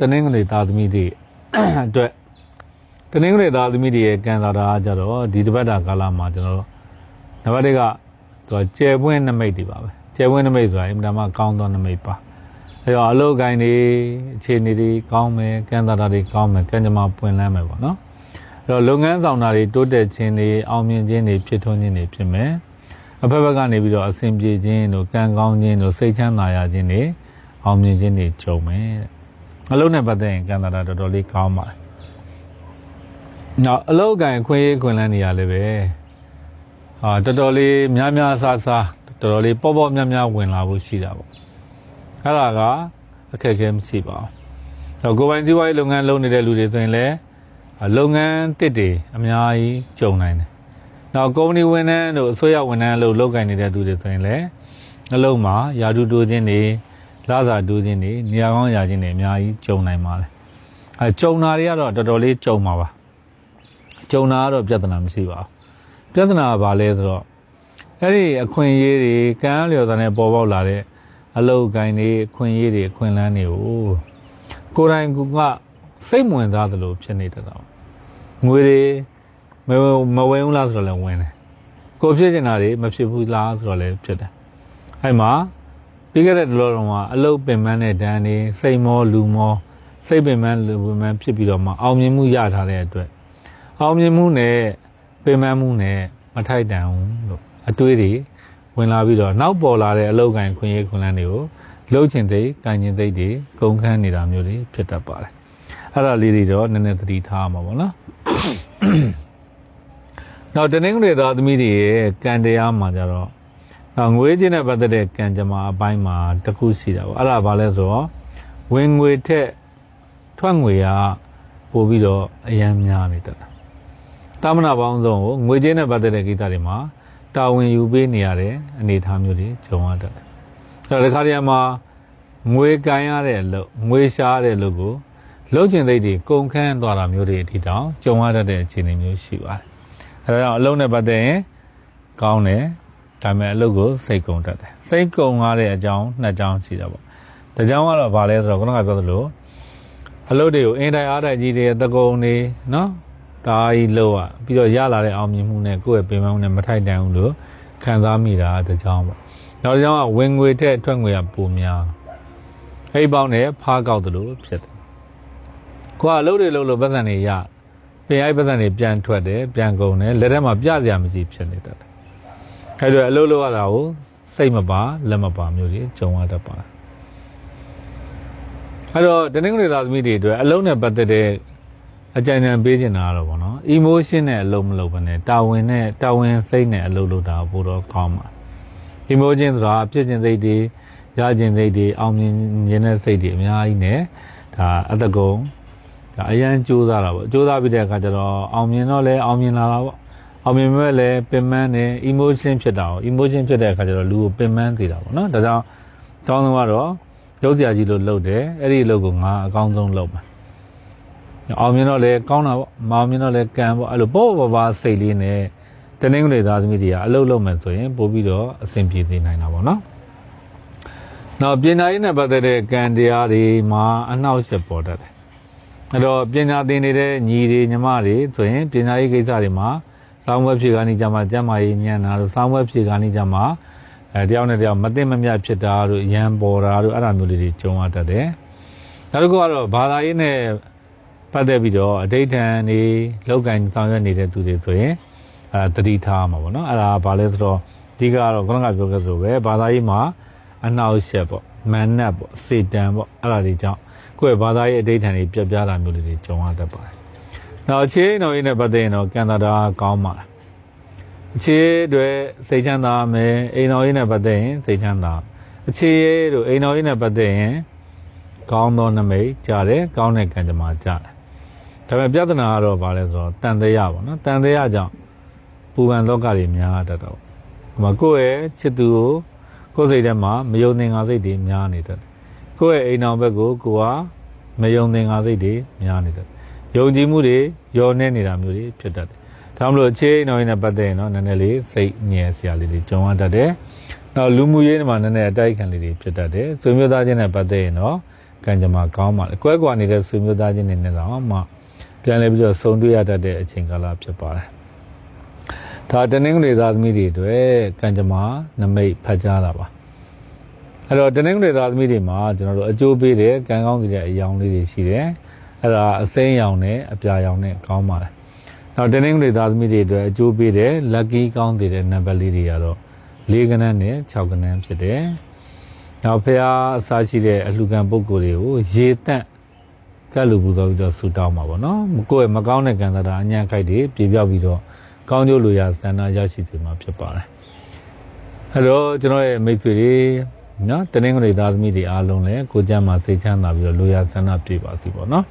တနင်္ဂနွေသားသမီးတွေအတွက်တနင်္ဂနွေသားသမီးတွေရဲ့ကံစားတာကကြတော့ဒီတပတ်တာကာလမှာကျွန်တော်တို့နံပါတ်1ကသူကကျယ်ပွင့်နမိတ်တွေပါပဲကျယ်ပွင့်နမိတ်ဆိုတာအင်မတန်မှကောင်းသောနမိတ်ပါအဲတော့အလုပ်ကိုင်းတွေအခြေအနေတွေကောင်းမယ်ကံစားတာတွေကောင်းမယ်ကံကြမ္မာပွင့်လန်းမယ်ပေါ့နော်အဲတော့လုပ်ငန်းဆောင်တာတွေတိုးတက်ခြင်းတွေအောင်မြင်ခြင်းတွေဖြစ်ထွန်းခြင်းတွေဖြစ်မယ်အဖက်ဖက်ကနေပြီးတော့အစဉ်ပြေခြင်းတို့ကံကောင်းခြင်းတို့စိတ်ချမ်းသာရခြင်းတွေအောင်မြင်ခြင်းတွေကြုံမယ်တဲ့ အလုံးနဲ့ပတ်သက်ရင်ကံတာတာတော်တော်လေးကောင်းပါတယ်။နောက်အလုံးကန်ခွင့်ရေးခွင့်လန်းနေရလည်းပဲဟာတော်တော်လေးများများဆဆတော်တော်လေးပေါ့ပေါ့များများဝင်လာဖို့ရှိတာပေါ့။အဲ့ဒါကအခက်အခဲမရှိပါဘူး။တော့ကိုယ်ပိုင်စီးပွားရေးလုပ်ငန်းလုပ်နေတဲ့လူတွေဆိုရင်လည်းလုပ်ငန်းတစ်တွေအများကြီးကြုံနိုင်တယ်။နောက်ကုမ္ပဏီဝန်ထမ်းတို့အစိုးရဝန်ထမ်းလို့လုပ်ကိုင်နေတဲ့သူတွေဆိုရင်လည်းအလုံးမှာယာတုတိုးခြင်းတွေ လာစာတူးခြင်းတွေနေရာကောင်းရာခြင်းတွေအများကြီးကြုံနိုင်ပါလေအဲကြုံတာတွေကတော့တော်တော်လေးကြုံပါပါကြုံတာကတော့ပြဿနာမရှိပါဘူးပြဿနာကဘာလဲဆိုတော့အဲ့ဒီအခွင့်အရေးတွေကံလျော်တာနဲ့ပေါ်ပေါက်လာတဲ့အလုတ်ကိုင်းတွေအခွင့်အရေးတွေအခွင့်အလန်းတွေကိုကိုယ်တိုင်ကစိတ်ဝင်စားသလိုဖြစ်နေတတ်တာငွေတွေမမဝင်ဘူးလားဆိုတော့လည်းဝင်တယ်ကိုဖြစ်နေတာတွေမဖြစ်ဘူးလားဆိုတော့လည်းဖြစ်တယ်အဲ့မှာ ပြီးခဲ့တဲ့တလောတော်မှာအလုတ်ပင်ပန်းတဲ့ဒဏ်တွေစိတ်မောလူမောစိတ်ပင်ပန်းလူပင်ပန်းဖြစ်ပြီးတော့မှအောင်မြင်မှုရထားတဲ့အတွက်အောင်မြင်မှုနဲ့ပင်ပန်းမှုနဲ့မထိုက်တန်ဘူးလို့အတွေးတွေဝင်လာပြီးတော့နောက်ပေါ်လာတဲ့အလုတ်ကန်ခွင့်ရေးခွင့်လန်းတွေကိုလှုပ်ချင်သိကန်ချင်သိတွေကုန်ခန်းနေတာမျိုးတွေဖြစ်တတ်ပါတယ်အဲ့ဒါလေးတွေတော့နည်းနည်းသတိထားမှာပေါ့နော်နောက်တနင်္ဂနွေသားသမီးတွေရဲ့ကံတရားမှာကြတော့ နောက်ငွေချင်းနဲ့ပတ်သက်တဲ့ကံကြမ္မာအပိုင်းမှာတစ်ခုရှိတာပေါ့အဲ့ဒါဘာလဲဆိုတော့ဝင်ငွေထက်ထွက်ငွေကပို့ပြီးတော့အယမ်းများနေတတ်တာတာမနာပေါင်းစုံကိုငွေချင်းနဲ့ပတ်သက်တဲ့ကိစ္စတွေမှာတာဝန်ယူပေးနေရတဲ့အနေအထားမျိုးတွေကြုံရတတ်တယ်အဲ့တော့ဒီခါတည်းမှာငွေကန်ရတဲ့အလုပ်ငွေရှားတဲ့အလုပ်ကိုလှုပ်ချင်သိတွေကုန်ခန်းသွားတာမျိုးတွေအထိတောင်ကြုံရတတ်တဲ့အခြေအနေမျိုးရှိပါတယ်အဲဒါကြောင့်အလုံးနဲ့ပတ်သက်ရင်ကောင်းတယ် ဒါပေမဲ့အလုပ်ကိုစိတ်ကုံတတ်တယ်စိတ်ကုံရတဲ့အကြောင်းနှစ်ကြောင်းရှိတာပေါ့တကြောင်းကတော့ဗာလဲဆိုတော့ခုနကပြောသလိုအလုပ်တွေကိုအင်တိုင်းအားတိုင်းကြီးတွေတကုံနေနော်ဒါကြီးလို့อ่ะပြီးတော့ရလာတဲ့အောင်မြင်မှုနဲ့ကိုယ့်ရဲ့ပင်ပန်းမှုနဲ့မထိုက်တန်ဘူးလို့ခံစားမိတာတကြောင်းပေါ့နောက်တစ်ကြောင်းကဝင်ငွေထက်ထွက်ငွေကပိုများအဲ့ဒီပေါင်းနဲ့ဖားကောက်တယ်လို့ဖြစ်တယ်ကိုကအလုပ်တွေလုပ်လို့ပတ်စံတွေရပြင်အိုက်ပတ်စံတွေပြန်ထွက်တယ်ပြန်ကုန်တယ်လက်ထက်မှာပြစရာမရှိဖြစ်နေတတ်တယ် အဲ့တော့အလုပ်လုပ်ရတာကိုစိတ်မပါလက်မပါမျိုးတွေကြုံရတတ်ပါတယ်အဲ့တော့တနင်္ဂနွေသားသမီးတွေအတွက်အလုံးနဲ့ပတ်သက်တဲ့အကြံဉာဏ်ပေးချင်တာကတော့ဗောနော် emotion နဲ့အလုံးမလုပ်ဘဲနဲ့တာဝန်နဲ့တာဝန်စိတ်နဲ့အလုံးလုပ်တာပိုတော့ကောင်းပါ emotion ဆိုတာဖြစ်ခြင်းစိတ်တွေရခြင်းစိတ်တွေအောင်မြင်ခြင်းတဲ့စိတ်တွေအများကြီးနဲ့ဒါအတကုံဒါအရန်ကြိုးစားတာပေါ့ကြိုးစားပြီးတဲ့အခါကျတော့အောင်မြင်တော့လဲအောင်မြင်လာတာပေါ့ အောင်မြင်မဲ့လည်းပင်ပန်းတယ် emotion ဖြစ်တာ哦 emotion ဖြစ်တဲ့အခါကျတော့လူကိုပင်ပန်းသေးတာပေါ့နော်ဒါကြောင့်တောင်းဆုံးကတော့ရုပ်စရာကြီးလို့လုပ်တယ်အဲ့ဒီအလုပ်ကိုငါအကောင်းဆုံးလုပ်မှာအောင်မြင်တော့လည်းကောင်းတာပေါ့မအောင်မြင်တော့လည်းကံပေါ့အဲ့လိုပေါ့ပေါ့ပါစိတ်လေးနဲ့တနင်္ဂနွေသားသမီးတွေကအလုပ်လုပ်မယ်ဆိုရင်ပို့ပြီးတော့အဆင်ပြေစေနိုင်တာပေါ့နော်နောက်ပညာရေးနဲ့ပတ်သက်တဲ့ကံတရားတွေမှာအနှောက်အယှက်ပေါ်တတ်တယ်အဲ့တော့ပညာသင်နေတဲ့ညီတွေညီမတွေဆိုရင်ပညာရေးကိစ္စတွေမှာ စောင်းဝက်ဖြေကနေကြမှာကျမ်းမာရေးညံ့တာတို့စောင်းဝက်ဖြေကနေကြမှာအဲတယောက်နဲ့တယောက်မသိမမြတ်ဖြစ်တာတို့ရန်ပေါ်တာတို့အဲ့ဒါမျိုးလေးတွေကြုံရတတ်တယ်။နောက်တစ်ခုကတော့ဘာသာရေးနဲ့ပတ်သက်ပြီးတော့အဋိဌံနေလောက်ကင်ဆောင်ရွက်နေတဲ့သူတွေဆိုရင်အဲတတိထားမှာပေါ့နော်။အဲ့ဒါဘာလဲဆိုတော့အဓိကကတော့ခုနကပြောခဲ့သလိုပဲဘာသာရေးမှာအနှောက်အယှက်ပေါ့မန်နတ်ပေါ့စေတံပေါ့အဲ့ဒါတွေကြောင့်ကိုယ့်ရဲ့ဘာသာရေးအဋိဌံတွေပြပြတာမျိုးလေးတွေကြုံရတတ်ပါတယ်။ နောက်အခြေအနေတော်ရေးနဲ့ပတ်သက်ရင်တော့ကံတာတာကောင်းပါလား။အခြေတွေစိတ်ချမ်းသာမယ်အိမ်တော်ရေးနဲ့ပတ်သက်ရင်စိတ်ချမ်းသာအခြေရေးတို့အိမ်တော်ရေးနဲ့ပတ်သက်ရင်ကောင်းသောနမိတ်ကြားတယ်ကောင်းတဲ့ကံကြမ္မာကြားတယ်ဒါပေမဲ့ပြဿနာကတော့ဘာလဲဆိုတော့တန်တရားပေါ့နော်တန်တရားကြောင့်ပူပန်လောကတွေများတတ်တော့ဒီမှာကိုယ့်ရဲ့ချစ်သူကိုကိုယ်စိတ်ထဲမှာမယုံသင်္ကာစိတ်တွေများနေတတ်တယ်ကိုယ့်ရဲ့အိမ်တော်ဘက်ကိုကိုကမယုံသင်္ကာစိတ်တွေများနေတတ်တ ယ်ယုံကြည်မှုတွေညှော်နေနေတာမျိုးတွေဖြစ်တတ်တယ်ဒါမှမဟုတ်အခြေအနေတော်ရင်းနဲ့ပတ်သက်ရင်တော့နည်းနည်းလေးစိတ်ညယ်စရာလေးတွေကြုံရတတ်တယ်။နောက်လူမှုရေးမှာနည်းနည်းအတိုက်ခံလေးတွေဖြစ်တတ်တယ်။ဆွေမျိုးသားချင်းနဲ့ပတ်သက်ရင်တော့ကံကြမ္မာကောင်းပါလေကွဲကွာနေတဲ့ဆွေမျိုးသားချင်းတွေနဲ့တော့မှပြန်လဲပြီးတော့ဆုံတွေ့ရတတ်တဲ့အချိန်ကာလဖြစ်ပါတယ်ဒါတနင်္ဂနွေသားသမီးတွေအတွက်ကံကြမ္မာနမိတ်ဖတ်ကြားတာပါအဲ့တော့တနင်္ဂနွေသားသမီးတွေမှာကျွန်တော်တို့အကျိုးပေးတဲ့ကံကောင်းတဲ့အယောင်လေးတွေရှိတယ် အဲ့ဒါအစိမ်းရောင်နဲ့အပြာရောင်နဲ့ကောင်းပါတယ်နောက်တနင်္ဂနွေသားသမီးတွေအတွက်အကျိုးပေးတဲ့ lucky ကောင်းတဲ့နံပါတ်လေးတွေကတော့၄ကနန်းနဲ့6ကနန်းဖြစ်တယ်နောက်ဖះအစားရှိတဲ့အလှခံပုံကိုယ်တွေကိုရေတန့်ကတ်လူပူဇော်ပြီးတော့ဆူတောင်းပါဗောနော်မကိုယ့်ရဲ့မကောင်းတဲ့ကံသဒ္ဒါအညံ့ခိုက်တွေပြေပြောက်ပြီးတော့ကောင်းကျိုးလိုရာဆန္ဒရရှိစေမှာဖြစ်ပါတယ်အဲ့တော့ကျွန်တော်ရဲ့မိတ်ဆွေတွေနော်တနင်္ဂနွေသားသမီးတွေအားလုံးလည်းကိုကြမ်းမှာစိတ်ချမ်းသာပြီးတော့လိုရာဆန္ဒပြည့်ပါစီဗောနော်